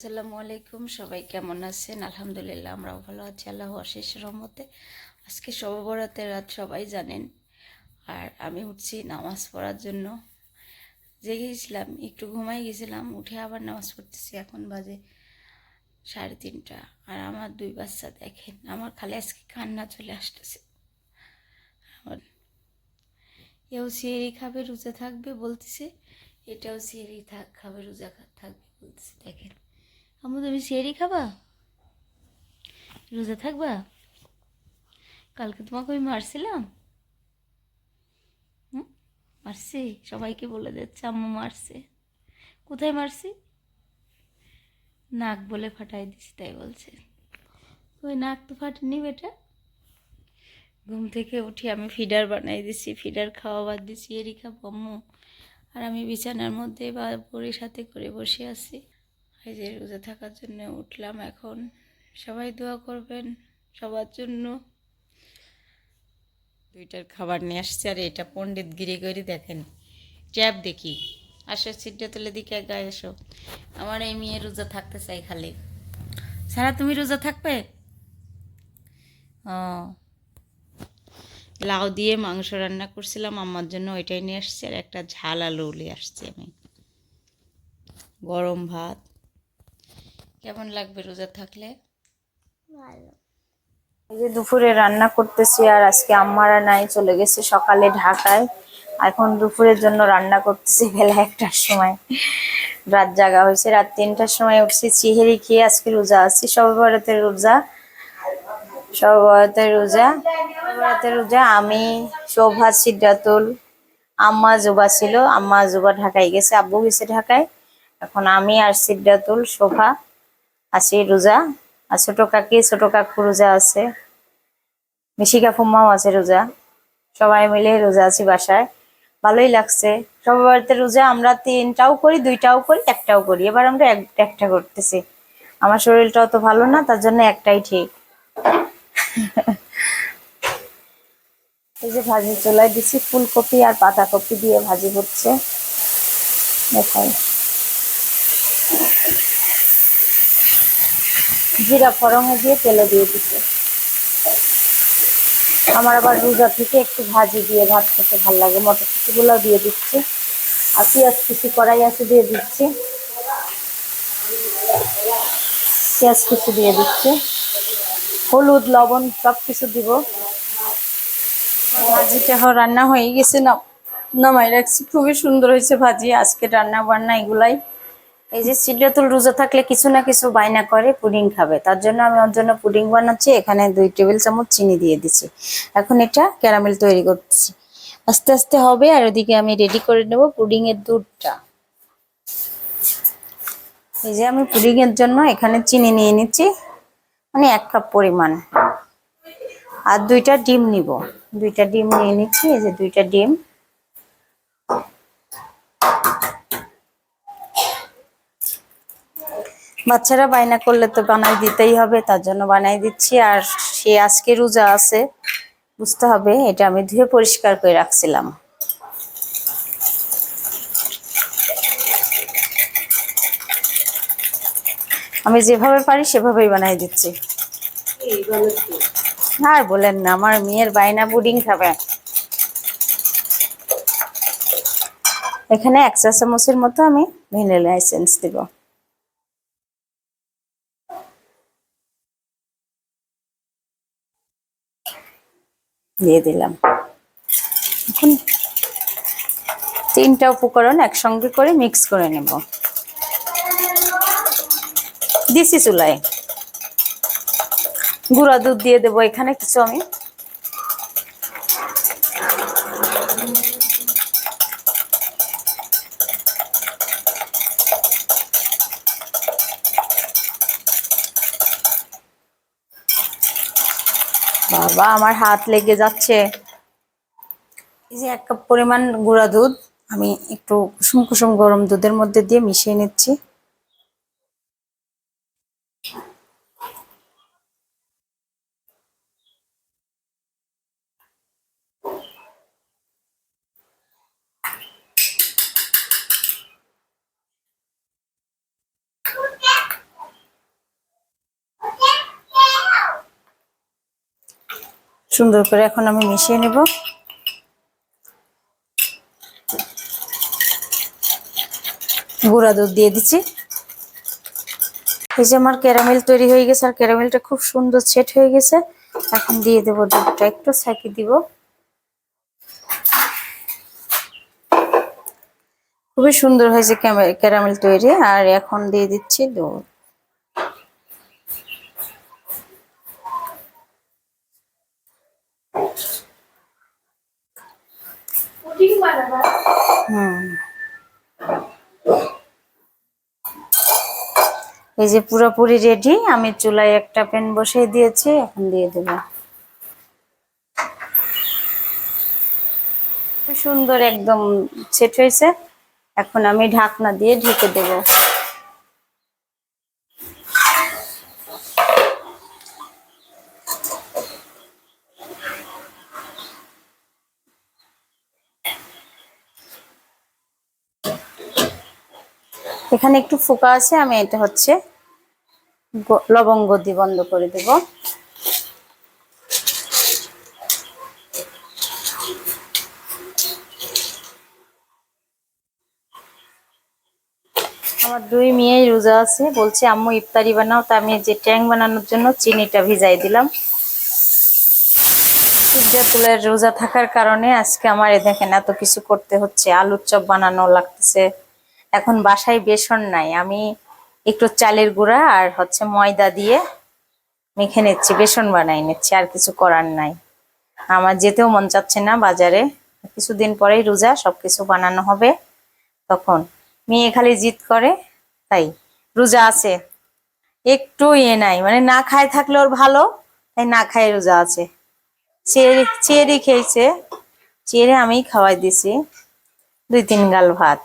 আসসালামু আলাইকুম, সবাই কেমন আছেন? আলহামদুলিল্লাহ, আমরাও ভালো আছি, আল্লাহ অশেষ রহমতে। আজকে সববরাতের রাত, সবাই জানেন। আর আমি উঠছি নামাজ পড়ার জন্য। জেগেছিলাম, একটু ঘুমাই গেছিলাম, উঠে আবার নামাজ পড়তেছি। এখন বাজে সাড়ে তিনটা। আর আমার দুই বাচ্চা দেখেন, আমার খালি আজকে কান্না চলে আসতেছে। আমার এও সিয়ারি খাবে, রোজা থাকবে বলতেছে, এটাও সিয়ারি থাক খাবে, রোজা থাকবে বলতেছে, দেখেন। আমু তুমি সিয়ারি খাবা? রোজা থাকবা? কালকে তোমাকে আমি মারছিলাম। মারছি, সবাইকে বলে দিচ্ছে আম্মু মারছে। কোথায় মারছি? নাক বলে ফাটাই দিছি তাই বলছে। ওই নাক তো ফাটেনি বেটা। ঘুম থেকে উঠে আমি ফিডার বানাই দিছি ফিডার খাওয়াবার দিছি এরই খাব আম্মু। আর আমি বিছানার মধ্যে বা পরে সাথে করে বসে আছি। এই যে রোজা থাকার জন্য উঠলাম এখন। সবাই দোয়া করবেন সবার জন্য। দুইটার খাবার নিয়ে আসছে আর এটা পণ্ডিত গিরি গিরি দেখেন। ট্যাব দেখি। আসো সিটটা তুলে দিকে গায়ে এসো আমার এই মেয়ে রোজা থাকতে চাই খালি। সারা, তুমি রোজা থাকবে? ও। লাউ দিয়ে মাংস রান্না করছিলাম আমার জন্য ওইটাই নিয়ে আসছি আর একটা ঝাল আলু নিয়ে আসছি আমি। গরম ভাত। কেমন লাগবে রোজা থাকলে? ভালো। এই যে দুপুরে রান্না করতেছি আর আজকে আম্মারা নাই চলে গেছে সকালে ঢাকায়। এখন দুপুরের জন্য রান্না করতেছি বেলা একটার সময়। রাত জাগা হয়েছে রাত তিনটার সময় উঠছি চিহেরি খেয়ে আজকে রোজা আছি। সর্বভারতের রোজা সর্বভারতের রোজা সর্বভারতের রোজা আমি শোভা সিদ্ধাতুল আম্মা জুবা ছিল। আম্মা জুবা ঢাকায় গেছে আব্বু গেছে ঢাকায়। এখন আমি আর সিদ্ধাতুল শোভা আছি রোজা, আর ছোট কাকি, ছোট কাকু রোজা আছে। মিশিকা ফুম্মাও আছে রোজা। সবাই মিলে রোজা আছি বাসায়। ভালোই লাগছে। সবার বাড়িতে রোজা আমরা তিনটাও করি, দুইটাও করি, একটাও করি। এবার আমরা এক- একটা করতেছি। আমার শরীরটাও তো ভালো না, তার জন্য একটাই ঠিক। এই যে ভাজি চুলায় দিছি, ফুলকপি আর পাতাকপি দিয়ে ভাজি হচ্ছে। দেখাই। জিরা ফরঙে দিয়ে তেলে দিয়ে দিছে আমার আবার রোজা থেকে একটু ভাজি দিয়ে ভাত খেতে ভালো লাগে। মটরশুটি গুলো দিয়ে দিচ্ছি। আর পেঁয়াজ কুচি কড়াই আছে দিয়ে দিচ্ছি। পেঁয়াজ কুচি দিয়ে দিচ্ছি। হলুদ, লবণ সব কিছু দিব। ভাজিটা রান্না হয়ে গেছে। না নামাই রাখছি। খুবই সুন্দর হয়েছে ভাজি। আজকে রান্না বান্না এগুলাই। এই যে সিদ্ধাতুল রোজা থাকলে কিছু না কিছু বায়না করে, পুডিং খাবে। তার জন্য আমি ওর জন্য পুডিং বানাচ্ছি, এখানে দুই টেবিল চামচ চিনি দিয়ে দিচ্ছি। এখন এটা ক্যারামেল তৈরি করতেছি আস্তে আস্তে হবে, আর ওদিকে আমি রেডি করে নেব পুডিং এর দুধটা। এই যে আমি পুডিং এর জন্য এখানে চিনি নিয়ে নিচ্ছি মানে এক কাপ পরিমাণ। আর দুইটা ডিম নিব। দুইটা ডিম নিয়ে নিচ্ছি, এই যে দুইটা ডিম। বাচ্চারা বায়না করলে তো বানাই দিতেই হবে, তার জন্য বানাই দিচ্ছি। আর সে আজকে রোজা আছে, বুঝতে হবে, এটা আমি ধুয়ে পরিষ্কার করে রাখছিলাম। আমি যেভাবে পারি সেভাবেই বানাই দিচ্ছি। আর বলেন না, আমার মেয়ের বায়না পুডিং খাবে। এখানে এক চা চামচের মতো আমি ভ্যানিলা এসেন্স দিব। দিয়ে দিলাম। এখন তিনটা উপকরণ একসঙ্গে করে মিক্স করে নেব। দিসি চুলায়। গুঁড়া দুধ দিয়ে দেবো এখানে কিছু আমি। বাবা, আমার হাত লেগে যাচ্ছে। এই যে এক কাপ পরিমাণ গুঁড়া দুধ, আমি একটু কুসুম কুসুম গরম দুধের মধ্যে দিয়ে মিশিয়ে নিচ্ছি। সুন্দর করে এখন আমি মিশিয়ে নেব। গুঁড়া দুধ দিয়ে দিচ্ছি। এই যে আমার ক্যারামেল তৈরি হয়ে গেছে আর ক্যারামেলটা খুব সুন্দর সেট হয়ে গেছে। এখন দিয়ে দেবো দুধটা, একটু ছাঁকি দিব। খুবই সুন্দর হয়েছে ক্যারামেল তৈরি। আর এখন দিয়ে দিচ্ছি দুধ। এই যে পুরোপুরি রেডি আমি চুলায় একটা প্যান বসিয়ে দিয়েছি, এখন দিয়ে দেব। সুন্দর একদম সেট হয়েছে। এখন আমি ঢাকনা দিয়ে ঢেকে দেব। এখানে একটু ফোকা আছে, আমি এটা হচ্ছে লবঙ্গ দিয়ে বন্ধ করে দেব। আমার দুই মেয়ে রোজা আছে, বলছে, আম্মু, ইফতারি বানাও। তা আমি যে ট্যাং বানানোর জন্য চিনিটা ভিজাই দিলাম। রোজা থাকার কারণে আজকে আমার এ দেখেন, এত কিছু করতে হচ্ছে। আলুর চপ বানানো লাগতেছে। এখন বাসায় বেসন নাই। আমি একটু চালের গুঁড়া আর হচ্ছে ময়দা দিয়ে মেখে নিচ্ছি, বেসন বানাই নিচ্ছি, আর কিছু করার নাই। আমার যেতেও মন চাচ্ছে না বাজারে। কিছুদিন পরেই রোজা, সবকিছু বানানো হবে তখন। মেয়ে খালি জিদ করে, তাই রোজা আছে। একটু ইয়ে নাই মানে না খায় থাকলে ওর ভালো, তাই না খায় রোজা আছে। চেরি চেরি খেয়েছে, চেরি আমি খাওয়াই দিছি। দুই তিন গাল ভাত।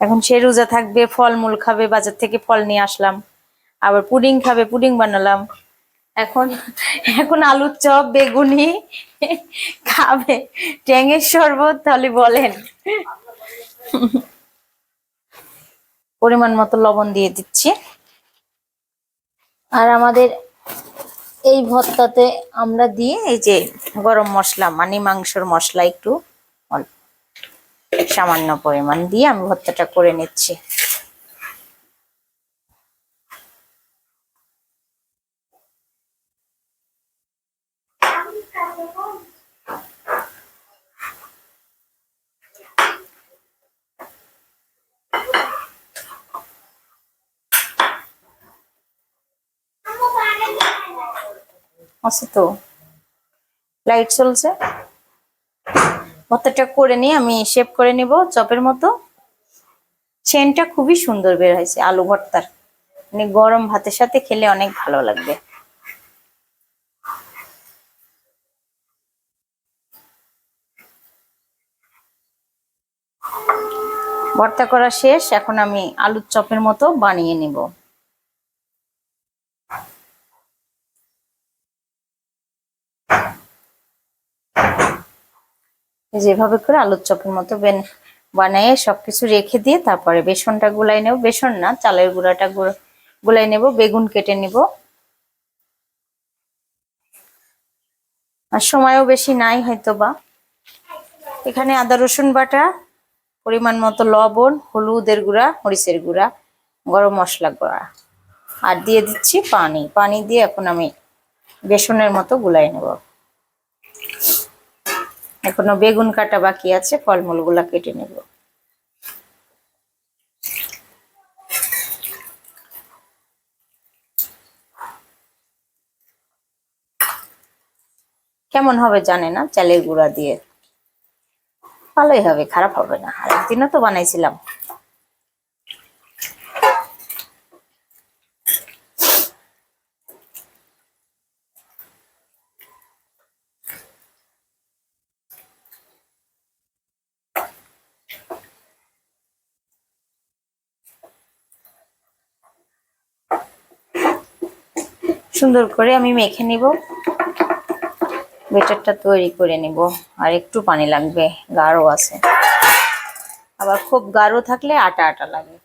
এখন সে রোজা থাকবে, ফলমূল খাবে, বাজার থেকে ফল নিয়ে আসলাম। আবার পুডিং খাবে, পুডিং বানালাম। এখন এখন আলুর চপ, বেগুনি খাবে। ট্যাঙের শরবত, তাহলে বলেন। পরিমাণ মতো লবণ দিয়ে দিচ্ছি। আর আমাদের এই ভর্তাতে আমরা দিয়ে এই যে গরম মশলা মানে মাংসর মশলা একটু। সামান্য পরিমাণ দিয়ে আমি ভর্তাটা করে নিচ্ছি। আছে তো? লাইট চলছে? ভর্তাটা করে নিয়ে আমি শেপ করে নিব চপের মতো। চেনটা খুবই সুন্দর বের হয়েছে, আলু ভর্তার। মানে গরম ভাতের সাথে খেলে অনেক ভালো লাগবে। ভর্তা করা শেষ, এখন আমি আলুর চপের মতো বানিয়ে নিব। যেভাবে করে আলুর চপের মতো বেন বানিয়ে সবকিছু রেখে দিয়ে তারপরে বেসনটা গুলাই নেব। বেসন না, চালের গুঁড়াটা গুঁড়ো- গুলাই নেব, বেগুন কেটে নিব। আর সময়ও বেশি নাই হয়তো বা এখানে আদা, রসুন বাটা, পরিমাণ মতো লবণ, হলুদের গুঁড়া, মরিচের গুঁড়া, গরম মশলা গুঁড়া। আর দিয়ে দিচ্ছি পানি। পানি দিয়ে এখন আমি বেসনের মতো গুলাই নেব। এখনও বেগুন কাটা বাকি আছে ফলমূলগুলা কেটে নেব। কেমন হবে জানে না, চালের গুঁড়া দিয়ে। ভালোই হবে, খারাপ হবে না। আর একদিনও তো বানাইছিলাম। সুন্দর করে আমি মেখে নিব। বেটারটা তৈরি করে নিব। আর একটু পানি লাগবে, গাঢ় আছে। আবার খুব গাঢ় থাকলে আটা আটা লাগে।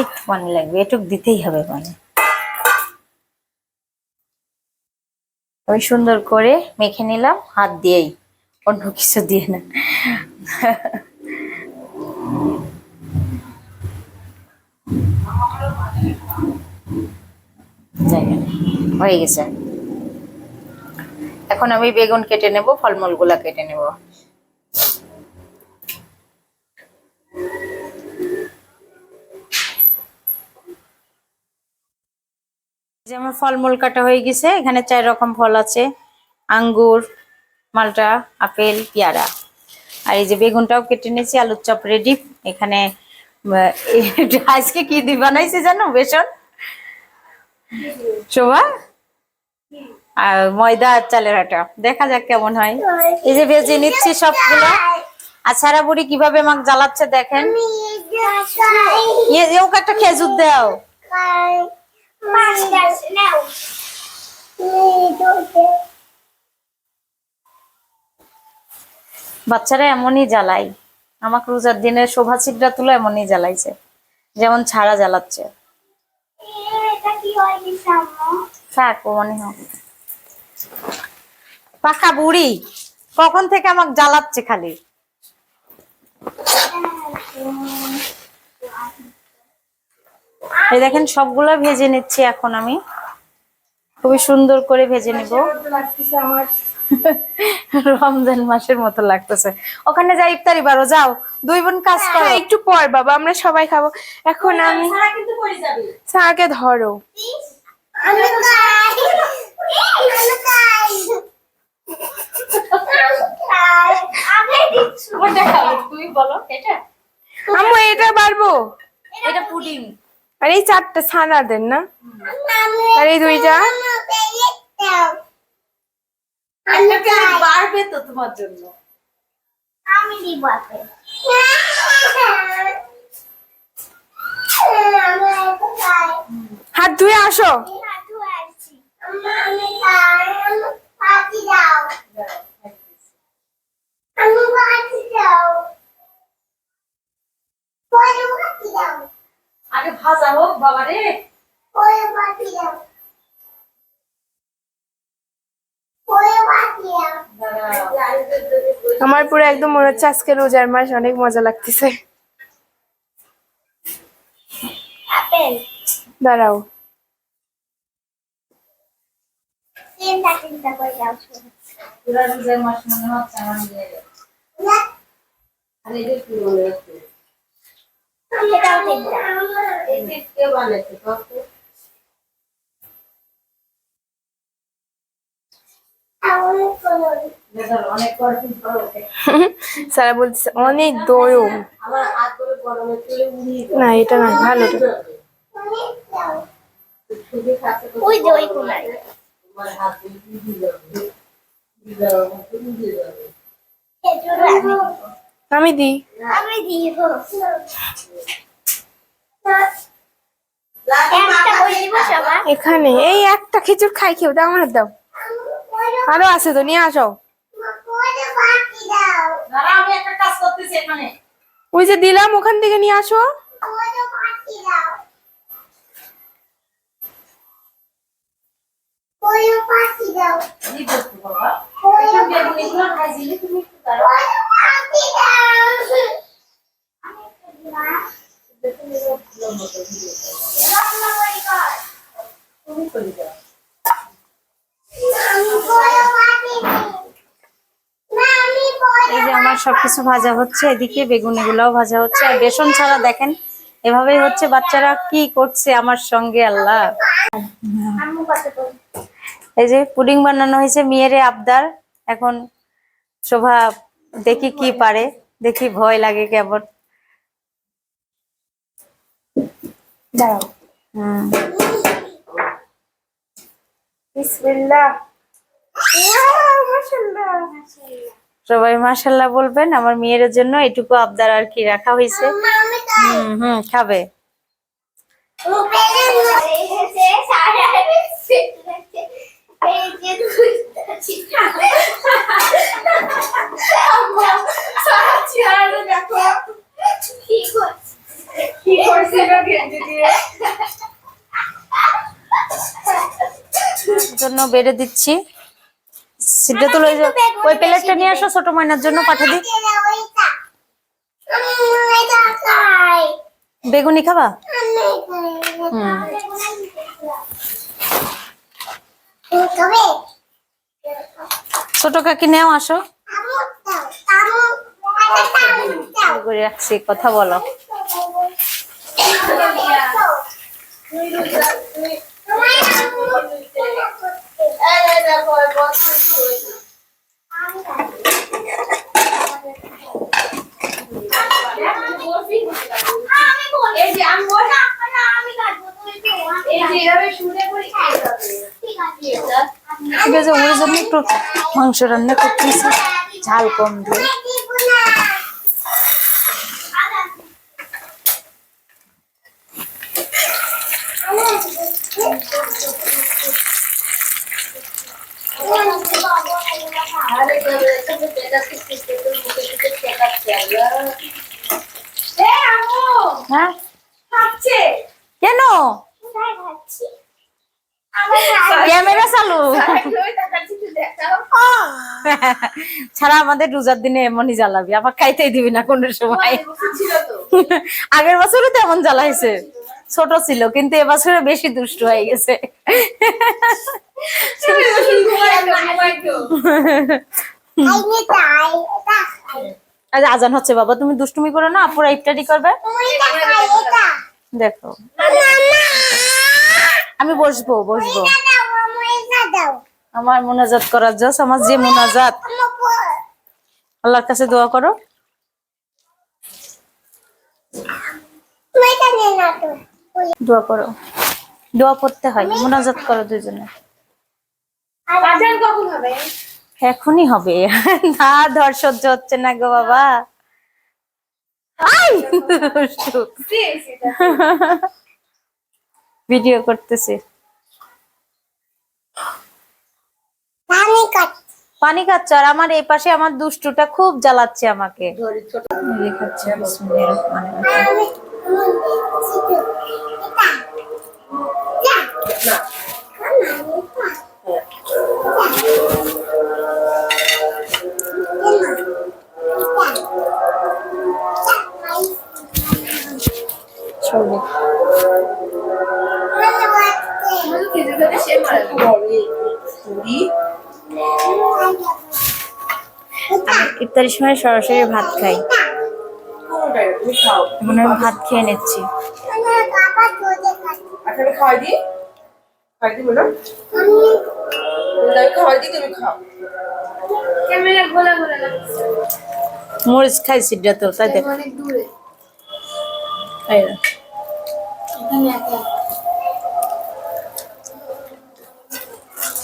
একটু পানি লাগবে, এটুক দিতেই হবে পানি। আমি সুন্দর করে মেখে নিলাম, হাত দিয়েই। অন্য কিছু দিয়ে না। হয়ে গেছে। এখন আমি বেগুন কেটে নেব ফলমূলগুলা কেটে নেব। যে আমার ফলমূল কাটা হয়ে গেছে, এখানে চার রকম ফল আছে। আঙ্গুর, মালটা, আপেল, পেয়ারা। আর এই যে বেগুনটাও কেটে নিয়েছি, আলুর চপ রেডি। এখানে আজকে কি দিয়ে বানাইছে জানো? বেসন? শোভা? আর ময়দা আর চালের আটা। দেখা যাক কেমন হয়। এই যে ভেজে নিচ্ছি সবগুলো। আর সারা বুড়ি কীভাবে মাক জ্বালাচ্ছে দেখেন। ইয়ে একটা খেজুর দাও। বাচ্চারা এমনই জ্বালাই আমাকে রোজার দিনে শোভা ছিদ্রা তুলো এমনই জ্বালাইছে। যেমন ছাড়া জ্বালাচ্ছে। পাকা বুড়ি, কখন থেকে আমাকে জ্বালাচ্ছে খালি? এই দেখেন, সবগুলো ভেজে নিচ্ছি এখন আমি। খুবই সুন্দর করে ভেজে নিব। রমজান মাসের মতো লাগতেছে। ওখানে যাই ইফতারি বারো যাও। দুই বোন কাজ করো। হ্যাঁ, একটু পর বাবা আমরা সবাই খাব। এখন আমি আগে ধরো। এটা? পারব এটা পুডিং। আর এই চারটা ছানা দেন না? আর এই দুইটা? বাড়বে তো তোমার জন্য। আমি দিব হাত ধুয়ে আসো। আগে ভাজা হোক বাবা রে পরে পাতি দাও পরে পাতি দাও আমার পুরো একদম মনে হচ্ছে আজকে রোজার মাস অনেক মজা লাগতেছে। দাঁড়াও। চিন্তা চিন্তা করে দাও পুরা রোজার মাস মনে হচ্ছে আমার নিজের খালি যে কি বলে একটু সেটাও চিন্তা এই যে কে বানাইছে কত আমার কোনো দেখো অনেক কঠিন করো সারা বলতেছে অনেক দয়ম গরমে। না এটা না ভালো ওই যে কোনায় আমি সবার? এখানে এই একটা খেজুর খাই খেও দাও আমার দাও। আরও আছে তো নিয়ে আসো। ওই যে দিলাম ওখান থেকে নিয়ে আসো। তুমি করে দাও আমি পরে বাকি দিই না আমি পরে এই যে আমার সবকিছু ভাজা হচ্ছে এদিকে বেগুন এগুলাও ভাজা হচ্ছে আর বেসন ছাড়া দেখেন এভাবেই হচ্ছে বাচ্চারা কি করছে আমার সঙ্গে আল্লাহ। এই যে পুডিং বানানো হয়েছে মেয়েরে আবদার এখন শোভা দেখি কি পারে দেখি ভয় লাগে কেমন দাঁড়াও। হুম। বিসমিল্লাহ। সবাই মাসাল্লাহ বলবেন আমার মেয়ের জন্য এটুকু আবদার আর কি রাখা হয়েছে হম হুম খাবে এটা গেঞ্জি দিয়ে জন্য বেড়ে দিচ্ছি সিদ্ধাতুল ওই যে ওই প্লেটটা নিয়ে আসো ছোট ময়নার জন্য পাঠিয়ে খাই বেগুনি খাবা ছোট কাকি নেও আসো রাখছি কথা বলো জন্য একটু মাংস রান্না করতেছি। ঝাল কম দিয়ে। হ্যাঁ? কেন? ক্যামেরা চালু। ছাড়া আমাদের রোজার দিনে এমনই জ্বালাবি আবার খাইতেই দিবি না কোন সময় আগের বছরও তো এমন জ্বালাইছে ছোট ছিল কিন্তু এবছরে বেশি দুষ্ট হয়ে গেছে আজ আজান হচ্ছে বাবা তুমি দুষ্টুমি করো না আপুরা ইফতারি করবে দেখো আমি বসবো বসবো আমার মোনাজাত করার জন্য আমার যে মোনাজাত। আল্লাহর কাছে দোয়া করো। দোয়া করো। দোয়া পড়তে হয় মোনাজাত করো দুজনে এখনই হবে। না ধর সহ্য হচ্ছে না গো বাবা। ভিডিও করতেছে। পানি খাচ্ছ আর আমার এই পাশে আমার দুষ্টুটা খুব জ্বালাচ্ছে আমাকে। এই ইফতারির সময় সরাসরি ভাত খাই। মনে হয় ভাত খেয়ে নিচ্ছি। আচ্ছা খাওয়াই দিই খাওয়াই দিই বলো। আমি খাওয়াই দিই তুমি খাও। ক্যামেরা গোলা গোলা মরিচ খাই সিডা তো তাই দেখ।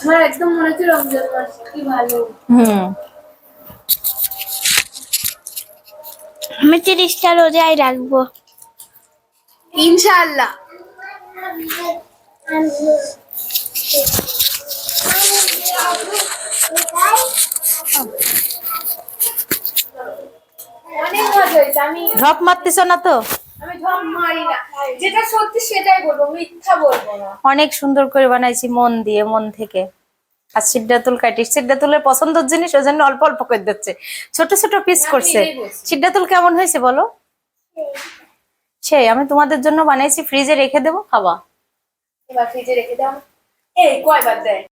আমার একদম মনে হচ্ছে রমজান মাস কি ভালো। হুম। আমি তিরিশটা রোজাই রাখব। মজা ঢপ মারতেছ না তো? যেটা সত্যি সেটাই বলব মিথ্যা বলব না। অনেক সুন্দর করে বানাইছি মন দিয়ে মন থেকে। আর সিদ্ধাতুল কাটি সিদ্ধাতুলের পছন্দের জিনিস ওই জন্য অল্প অল্প করে দিচ্ছে। ছোট ছোট পিস করছে। বলছি। সিদ্ধাতুল কেমন হয়েছে বলো? সেই আমি তোমাদের জন্য বানাইছি ফ্রিজে রেখে দেবো খাবা। এবার ফ্রিজে রেখে দাও। এই কয়বার দেয়?